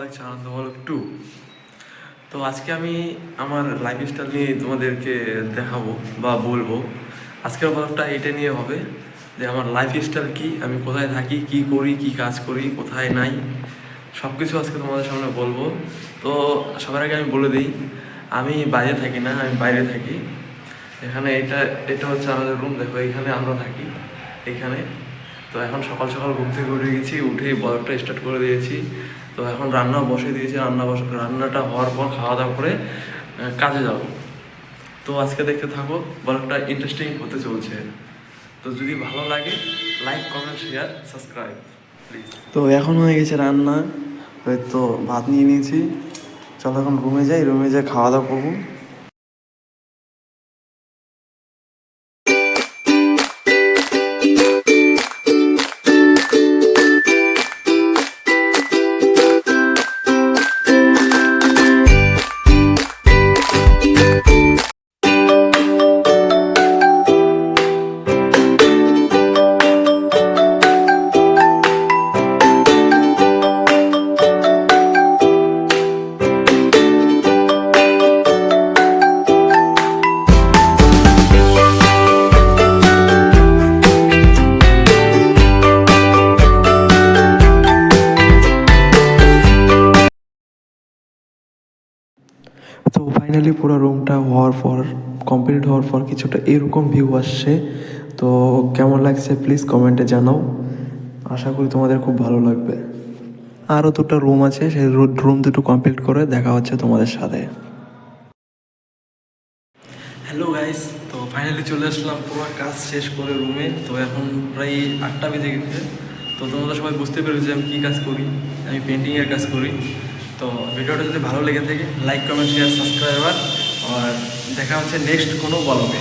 লাগছে আনন্দমূলক টু তো আজকে আমি আমার লাইফ স্টাইল নিয়ে তোমাদেরকে দেখাবো বা বলব। আজকের ব্লগটা এটা নিয়ে হবে যে আমার লাইফ স্টাইল কী, আমি কোথায় থাকি, কি করি, কি কাজ করি, কোথায় নাই সব কিছু আজকে তোমাদের সামনে বলব। তো সবার আগে আমি বলে দিই, আমি বাইরে থাকি না, আমি বাইরে থাকি। এখানে এটা এটা হচ্ছে আমাদের রুম দেখো, এখানে আমরা থাকি, এখানে। তো এখন সকাল সকাল ঘুম থেকে উঠে গেছি উঠে ব্লগটা স্টার্ট করে দিয়েছি। তো এখন রান্না বসে দিয়েছি, রান্না বস, রান্নাটা হওয়ার পর খাওয়া দাওয়া করে কাজে যাব। তো আজকে দেখতে থাকো ব্লগটা ইন্টারেস্টিং হতে চলছে। তো যদি ভালো লাগে লাইক কমেন্ট শেয়ার সাবস্ক্রাইব তো এখন হয়ে গেছে রান্না হয়তো ভাত নিয়ে নিয়েছি। চলো এখন রুমে যাই রুমে যাই খাওয়া দাওয়া করব। তো ফাইনালি পুরো রুমটা হওয়ার পর কমপ্লিট হওয়ার পর কিছুটা এরকম ভিউ আসছে। তো কেমন লাগছে প্লিজ কমেন্টে জানাও। আশা করি তোমাদের খুব ভালো লাগবে। আরও দুটো রুম আছে, সেই রুম দুটো কমপ্লিট করে দেখা হচ্ছে তোমাদের সাথে। হ্যালো গাইস তো ফাইনালি চলে আসলাম। পুরো কাজ শেষ করে রুমে তো এখন প্রায় আটটা বেজে গেছে। তো তোমরা সবাই বুঝতে পেরেছ আমি কী কাজ করি। আমি পেন্টিংয়ের কাজ করি। তো ভিডিওটা যদি ভালো লেগে থাকে লাইক কমেন্ট শেয়ার সাবস্ক্রাইবার আর দেখা হচ্ছে নেক্সট কোনো বলবে